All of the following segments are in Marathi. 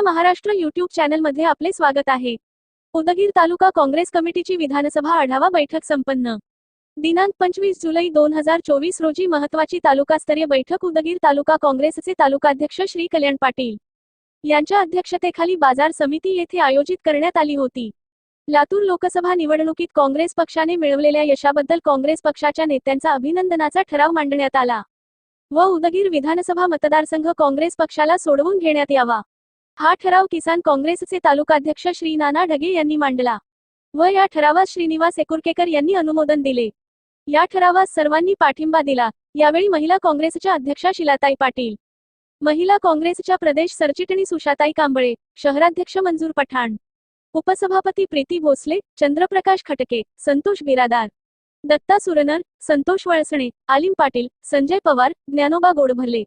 महाराष्ट्र युट्यूब चॅनलमध्ये आपले स्वागत आहे. उदगीर तालुका काँग्रेस कमिटीची विधानसभा आढावा बैठक संपन्न. दिनांक पंचवीस जुलै दोन हजार चोवीस रोजी महत्वाची तालुकास्तरीय बैठक उदगीर तालुका काँग्रेसचे तालुकाध्यक्ष श्री कल्याण पाटील यांच्या अध्यक्षतेखाली बाजार समिती येथे आयोजित करण्यात आली होती. लातूर लोकसभा निवडणुकीत काँग्रेस पक्षाने मिळवलेल्या यशाबद्दल काँग्रेस पक्षाच्या नेत्यांचा अभिनंदनाचा ठराव मांडण्यात आला. व उदगीर विधानसभा मतदारसंघ काँग्रेस पक्षाला सोडवून घेण्यात यावा. हा ठराव किसान काँग्रेसचे तालुकाध्यक्ष श्री नाना ढगे यांनी मांडला व या ठरावास श्रीनिवास एकुरकेकर यांनी अनुमोदन दिले. या ठरावास सर्वांनी पाठिंबा दिला. यावेळी महिला काँग्रेसच्या अध्यक्षा शिलाताई पाटील महिला काँग्रेसच्या प्रदेश सरचिटणीस उषाताई कांबळे शहराध्यक्ष मंजूर पठाण उपसभापती प्रीती भोसले चंद्रप्रकाश खटके संतोष बिरादार दत्ता सुरनर संतोष वळसणे आलिम पाटील संजय पवार ज्ञानोबा गोडभले.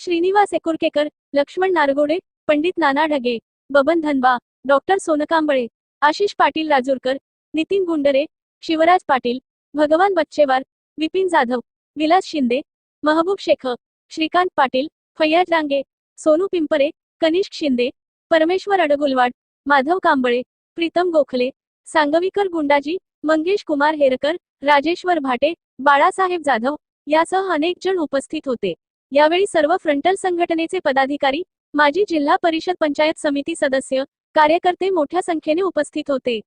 श्रीनिवास एकुरकेकर लक्ष्मण नारगोडे पंडित नाना ढगे बबन धनबा डॉक्टर सोनकांबळे आशिष पाटील राजूरकर नितीन गुंडरे शिवराज पाटील भगवान बच्चेवार विपिन जाधव विलास शिंदे महबूब शेख श्रीकांत पाटील फैयाज रांगे सोनू पिंपरे कनिष्क शिंदे परमेश्वर अडगुलवाड माधव कांबळे प्रीतम गोखले सांगवीकर गुंडाजी मंगेश कुमार हेरकर राजेश्वर भाटे बाळासाहेब जाधव यासह अनेक जण उपस्थित होते. यावेळी सर्व फ्रंटल संघटनेचे पदाधिकारी माजी जिल्हा परिषद पंचायत समिती सदस्य कार्यकर्ते मोठ्या संख्येने उपस्थित होते.